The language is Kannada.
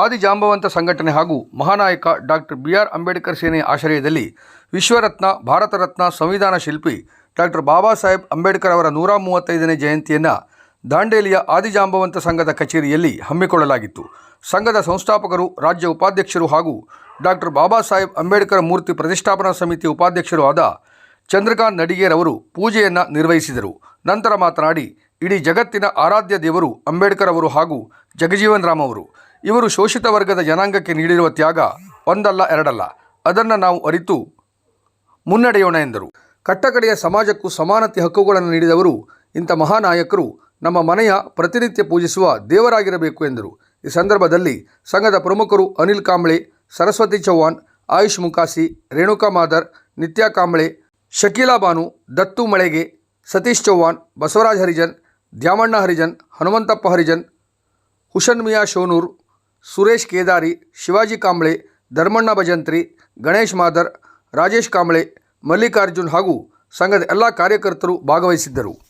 ಆದಿಜಾಂಬವಂತ ಸಂಘಟನೆ ಹಾಗೂ ಮಹಾನಾಯಕ ಡಾಕ್ಟರ್ ಬಿ ಆರ್ ಅಂಬೇಡ್ಕರ್ ಸೇನೆಯ ಆಶ್ರಯದಲ್ಲಿ ವಿಶ್ವರತ್ನ ಭಾರತ ರತ್ನ ಸಂವಿಧಾನ ಶಿಲ್ಪಿ ಡಾಕ್ಟರ್ ಬಾಬಾ ಸಾಹೇಬ್ ಅಂಬೇಡ್ಕರ್ ಅವರ ನೂರ ಮೂವತ್ತೈದನೇ ಜಯಂತಿಯನ್ನು ದಾಂಡೇಲಿಯ ಆದಿಜಾಂಬವಂತ ಸಂಘದ ಕಚೇರಿಯಲ್ಲಿ ಹಮ್ಮಿಕೊಳ್ಳಲಾಗಿತ್ತು. ಸಂಘದ ಸಂಸ್ಥಾಪಕರು, ರಾಜ್ಯ ಉಪಾಧ್ಯಕ್ಷರು ಹಾಗೂ ಡಾಕ್ಟರ್ ಬಾಬಾ ಸಾಹೇಬ್ ಅಂಬೇಡ್ಕರ್ ಮೂರ್ತಿ ಪ್ರತಿಷ್ಠಾಪನಾ ಸಮಿತಿ ಉಪಾಧ್ಯಕ್ಷರು ಆದ ಚಂದ್ರಕಾಂತ್ ನಡಿಗೇರ್ ಅವರು ಪೂಜೆಯನ್ನು ನಿರ್ವಹಿಸಿದರು. ನಂತರ ಮಾತನಾಡಿ, ಇಡೀ ಜಗತ್ತಿನ ಆರಾಧ್ಯ ದೇವರು ಅಂಬೇಡ್ಕರ್ ಅವರು ಹಾಗೂ ಜಗಜೀವನ್ ರಾಮ್ ಅವರು. ಇವರು ಶೋಷಿತ ವರ್ಗದ ಜನಾಂಗಕ್ಕೆ ನೀಡಿರುವ ತ್ಯಾಗ ಒಂದಲ್ಲ ಎರಡಲ್ಲ. ಅದನ್ನು ನಾವು ಅರಿತು ಮುನ್ನಡೆಯೋಣ ಎಂದರು. ಕಟ್ಟಕಡೆಯ ಸಮಾಜಕ್ಕೂ ಸಮಾನತೆ ಹಕ್ಕುಗಳನ್ನು ನೀಡಿದವರು ಇಂಥ ಮಹಾನಾಯಕರು ನಮ್ಮ ಮನೆಯ ಪ್ರತಿನಿತ್ಯ ಪೂಜಿಸುವ ದೇವರಾಗಿರಬೇಕು ಎಂದರು. ಈ ಸಂದರ್ಭದಲ್ಲಿ ಸಂಘದ ಪ್ರಮುಖರು ಅನಿಲ್ ಕಾಂಬ್ಳೆ, ಸರಸ್ವತಿ ಚೌಹಾಣ್, ಆಯುಷ್ ಮುಕಾಸಿ, ರೇಣುಕಾ ಮಾದರ್, ನಿತ್ಯಾ ಕಾಂಬ್ಳೆ, ಶಕೀಲಾ ಬಾನು, ದತ್ತು ಮಳೆಗೆ, ಸತೀಶ್ ಚೌಹಾಣ್, ಬಸವರಾಜ್ ಹರಿಜನ್, ದ್ಯಾಮಣ್ಣ ಹರಿಜನ್, ಹನುಮಂತಪ್ಪ ಹರಿಜನ್ ಹುಷನ್ ಮಿಯಾ ಶೋನೂರ್ ಸುರೇಶ್ ಕೇದಾರಿ, ಶಿವಾಜಿ ಕಾಂಬ್ಳೆ, ಧರ್ಮಣ್ಣ ಭಜಂತ್ರಿ, ಗಣೇಶ್ ಮಾದರ್, ರಾಜೇಶ್ ಕಾಂಬ್ಳೆ, ಮಲ್ಲಿಕಾರ್ಜುನ್ ಹಾಗೂ ಸಂಘದ ಎಲ್ಲ ಕಾರ್ಯಕರ್ತರು ಭಾಗವಹಿಸಿದ್ದರು.